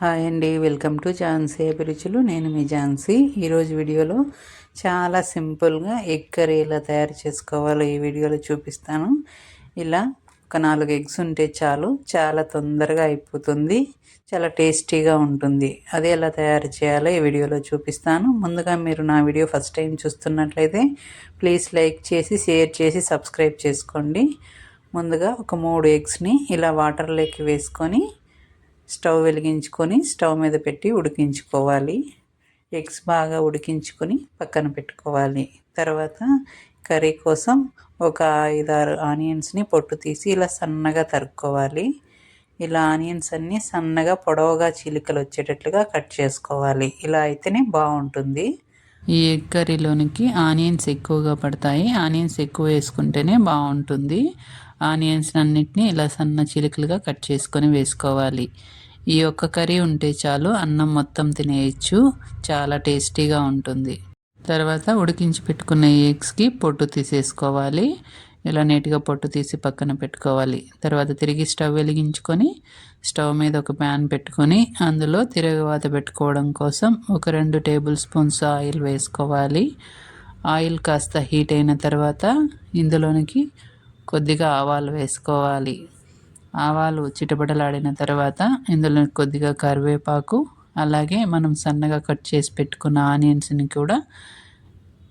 Hi అండి welcome to Jhansi అభిరుచులు. నేను మీ ఝాన్సీ. ఈరోజు వీడియోలో చాలా సింపుల్గా ఎగ్ కర్రీ ఎలా తయారు చేసుకోవాలో ఈ వీడియోలో చూపిస్తాను. ఇలా ఒక నాలుగు ఎగ్స్ ఉంటే చాలు చాలా తొందరగా అయిపోతుంది చాలా టేస్టీగా ఉంటుంది. అది ఎలా తయారు చేయాలో ఈ వీడియోలో చూపిస్తాను. ముందుగా మీరు నా వీడియో ఫస్ట్ టైం చూస్తున్నట్లయితే ప్లీజ్ లైక్ చేసి షేర్ చేసి సబ్స్క్రైబ్ చేసుకోండి. ముందుగా ఒక మూడు ఎగ్స్ని ఇలా వాటర్లోకి వేసుకొని స్టవ్ వెలిగించుకొని స్టవ్ మీద పెట్టి ఉడికించుకోవాలి. ఎగ్స్ బాగా ఉడికించుకొని పక్కన పెట్టుకోవాలి. తర్వాత కర్రీ కోసం ఒక ఐదారు ఆనియన్స్ని పొట్టు తీసి ఇలా సన్నగా తరుక్కోవాలి. ఇలా ఆనియన్స్ అన్నీ సన్నగా పొడవుగా చిలికలు వచ్చేటట్లుగా కట్ చేసుకోవాలి. ఇలా అయితేనే బాగుంటుంది. ఈ ఎగ్ కర్రీలోనికి ఆనియన్స్ ఎక్కువగా పడతాయి. ఆనియన్స్ ఎక్కువ వేసుకుంటేనే బాగుంటుంది. ఆనియన్స్ అన్నిటినీ ఇలా సన్న చిలుకలుగా కట్ చేసుకొని వేసుకోవాలి. ఈ ఒక్క కర్రీ ఉంటే చాలు అన్నం మొత్తం తినేయచ్చు. చాలా టేస్టీగా ఉంటుంది. తర్వాత ఉడికించి పెట్టుకున్న ఎగ్స్కి పొట్టు తీసేసుకోవాలి. ఇలా నీట్గా పొట్టు తీసి పక్కన పెట్టుకోవాలి. తర్వాత తిరిగి స్టవ్ వెలిగించుకొని స్టవ్ మీద ఒక ప్యాన్ పెట్టుకొని అందులో తిరగవాత పెట్టుకోవడం కోసం ఒక రెండు టేబుల్ స్పూన్స్ ఆయిల్ వేసుకోవాలి. ఆయిల్ కాస్త హీట్ అయిన తర్వాత ఇందులోనికి కొద్దిగా ఆవాలు వేసుకోవాలి. ఆవాలు చిటపటలాడిన తర్వాత ఇందులో కొద్దిగా కరివేపాకు అలాగే మనం సన్నగా కట్ చేసి పెట్టుకున్న ఆనియన్స్ని కూడా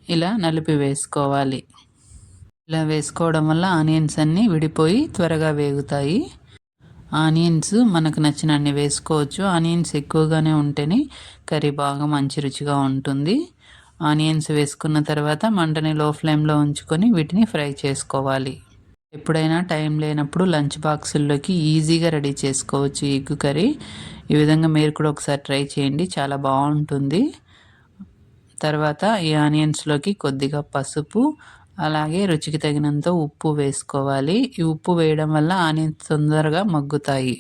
ఇలా నలిపి వేసుకోవాలి. ఇలా వేసుకోవడం వల్ల ఆనియన్స్ అన్నీ విడిపోయి త్వరగా వేగుతాయి. ఆనియన్స్ మనకు నచ్చినన్ని వేసుకోవచ్చు. ఆనియన్స్ ఎక్కువగానే ఉంటేనే కర్రీ బాగా మంచి రుచిగా ఉంటుంది. ఆనియన్స్ వేసుకున్న తర్వాత మంటని లో ఫ్లేమ్లో ఉంచుకొని వీటిని ఫ్రై చేసుకోవాలి. ఎప్పుడైనా టైం లేనప్పుడు లంచ్ బాక్సుల్లోకి ఈజీగా రెడీ చేసుకోవచ్చు ఎగ్ కర్రీ. ఈ విధంగా మీరు కూడా ఒకసారి ట్రై చేయండి. చాలా బాగుంటుంది. తర్వాత ఈ ఆనియన్స్లోకి కొద్దిగా పసుపు అలాగే రుచికి తగినంత ఉప్పు వేసుకోవాలి. ఈ ఉప్పు వేయడం వల్ల ఆనియన్స్ తొందరగా మగ్గుతాయి.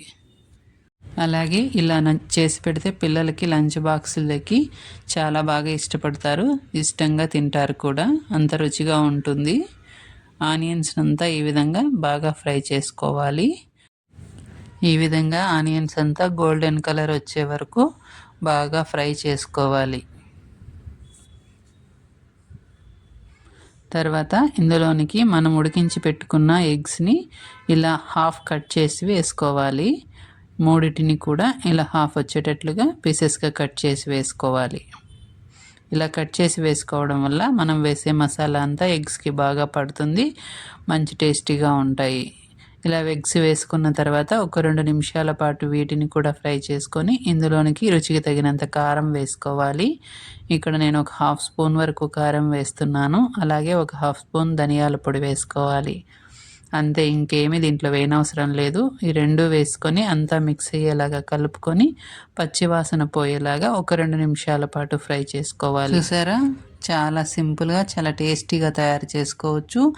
అలాగే ఇలా చేసి పెడితే పిల్లలకి లంచ్ బాక్సులకి చాలా బాగా ఇష్టపడతారు. ఇష్టంగా తింటారు కూడా. అంత రుచిగా ఉంటుంది. ఆనియన్స్ అంతా ఈ విధంగా బాగా ఫ్రై చేసుకోవాలి. ఈ విధంగా ఆనియన్స్ అంతా గోల్డెన్ కలర్ వచ్చే వరకు బాగా ఫ్రై చేసుకోవాలి. తర్వాత ఇందులోనికి మనం ఉడికించి పెట్టుకున్న ఎగ్స్ని ఇలా హాఫ్ కట్ చేసి వేసుకోవాలి. మూడిటిని కూడా ఇలా హాఫ్ వచ్చేటట్లుగా పీసెస్గా కట్ చేసి వేసుకోవాలి. ఇలా కట్ చేసి వేసుకోవడం వల్ల మనం వేసే మసాలా అంతా ఎగ్స్కి బాగా పడుతుంది మంచి టేస్టీగా ఉంటాయి. ఇలా ఎగ్స్ వేసుకున్న తర్వాత ఒక రెండు నిమిషాల పాటు వీటిని కూడా ఫ్రై చేసుకొని ఇందులోనికి రుచికి తగినంత కారం వేసుకోవాలి. ఇక్కడ నేను ఒక హాఫ్ స్పూన్ వరకు కారం వేస్తున్నాను అలాగే ఒక హాఫ్ స్పూన్ ధనియాల పొడి వేసుకోవాలి. అంతే ఇంకేమీ దీంట్లో వేయనవసరం లేదు. ఈ రెండు వేసుకొని అంతా మిక్స్ అయ్యేలాగా కలుపుకొని పచ్చివాసన పోయేలాగా ఒక రెండు నిమిషాల పాటు ఫ్రై చేసుకోవాలి. చూసారా? చాలా సింపుల్గా చాలా టేస్టీగా తయారు చేసుకోవచ్చు.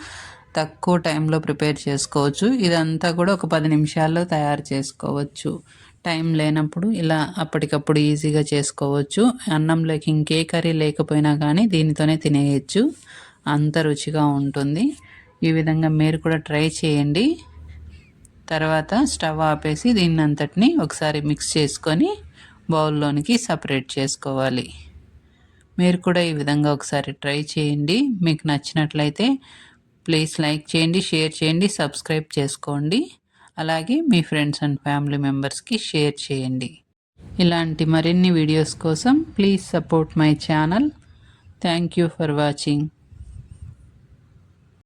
తక్కువ టైంలో ప్రిపేర్ చేసుకోవచ్చు. ఇదంతా కూడా ఒక పది నిమిషాల్లో తయారు చేసుకోవచ్చు. టైం లేనప్పుడు ఇలా అప్పటికప్పుడు ఈజీగా చేసుకోవచ్చు. అన్నంలోకి ఇంకే కర్రీ లేకపోయినా కానీ దీనితోనే తినేయచ్చు. అంత రుచిగా ఉంటుంది. ఈ విధంగా మీరు కూడా ట్రై చేయండి. తర్వాత స్టవ్ ఆపేసి దీన్ని అంతటిని ఒకసారి మిక్స్ చేసుకొని బౌల్లోనికి సపరేట్ చేసుకోవాలి. మీరు కూడా ఈ విధంగా ఒకసారి ట్రై చేయండి. మీకు నచ్చినట్లయితే ప్లీజ్ లైక్ చేయండి షేర్ చేయండి సబ్స్క్రైబ్ చేసుకోండి. అలాగే మీ ఫ్రెండ్స్ అండ్ ఫ్యామిలీ మెంబర్స్కి షేర్ చేయండి. ఇలాంటి మరిన్ని వీడియోస్ కోసం please support my channel thank you for watching